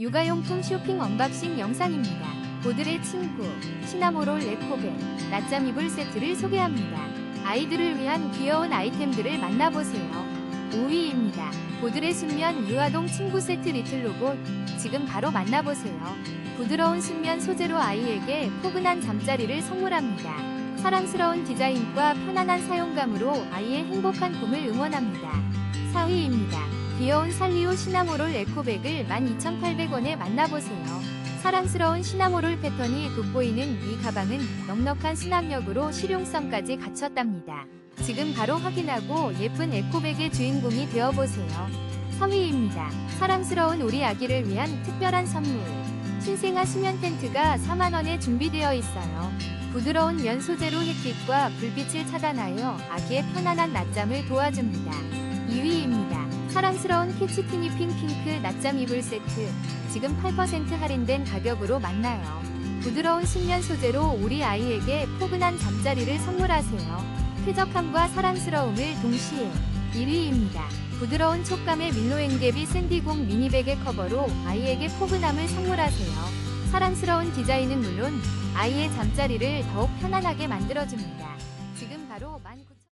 육아용품 쇼핑 언박싱 영상입니다. 보들의 친구, 시나모롤 레코베, 낮잠 이불 세트를 소개합니다. 아이들을 위한 귀여운 아이템들을 만나보세요. 5위입니다. 보들의 순면 유아동 친구 세트 리틀 로봇, 지금 바로 만나보세요. 부드러운 순면 소재로 아이에게 포근한 잠자리를 선물합니다. 사랑스러운 디자인과 편안한 사용감으로 아이의 행복한 꿈을 응원합니다. 4위입니다. 귀여운 살리오 시나모롤 에코백을 12,800원에 만나보세요. 사랑스러운 시나모롤 패턴이 돋보이는 이 가방은 넉넉한 수납력으로 실용성까지 갖췄답니다. 지금 바로 확인하고 예쁜 에코백의 주인공이 되어보세요. 3위입니다. 사랑스러운 우리 아기를 위한 특별한 선물. 신생아 수면 텐트가 4만원에 준비되어 있어요. 부드러운 면 소재로 햇빛과 불빛을 차단하여 아기의 편안한 낮잠을 도와줍니다. 2위입니다. 사랑스러운 캐치티니 핑 핑크 낮잠 이불 세트. 지금 8% 할인된 가격으로 만나요. 부드러운 순면 소재로 우리 아이에게 포근한 잠자리를 선물하세요. 쾌적함과 사랑스러움을 동시에 1위입니다. 부드러운 촉감의 밀로앵개비 샌디공 미니백의 커버로 아이에게 포근함을 선물하세요. 사랑스러운 디자인은 물론 아이의 잠자리를 더욱 편안하게 만들어줍니다. 지금 바로 19,000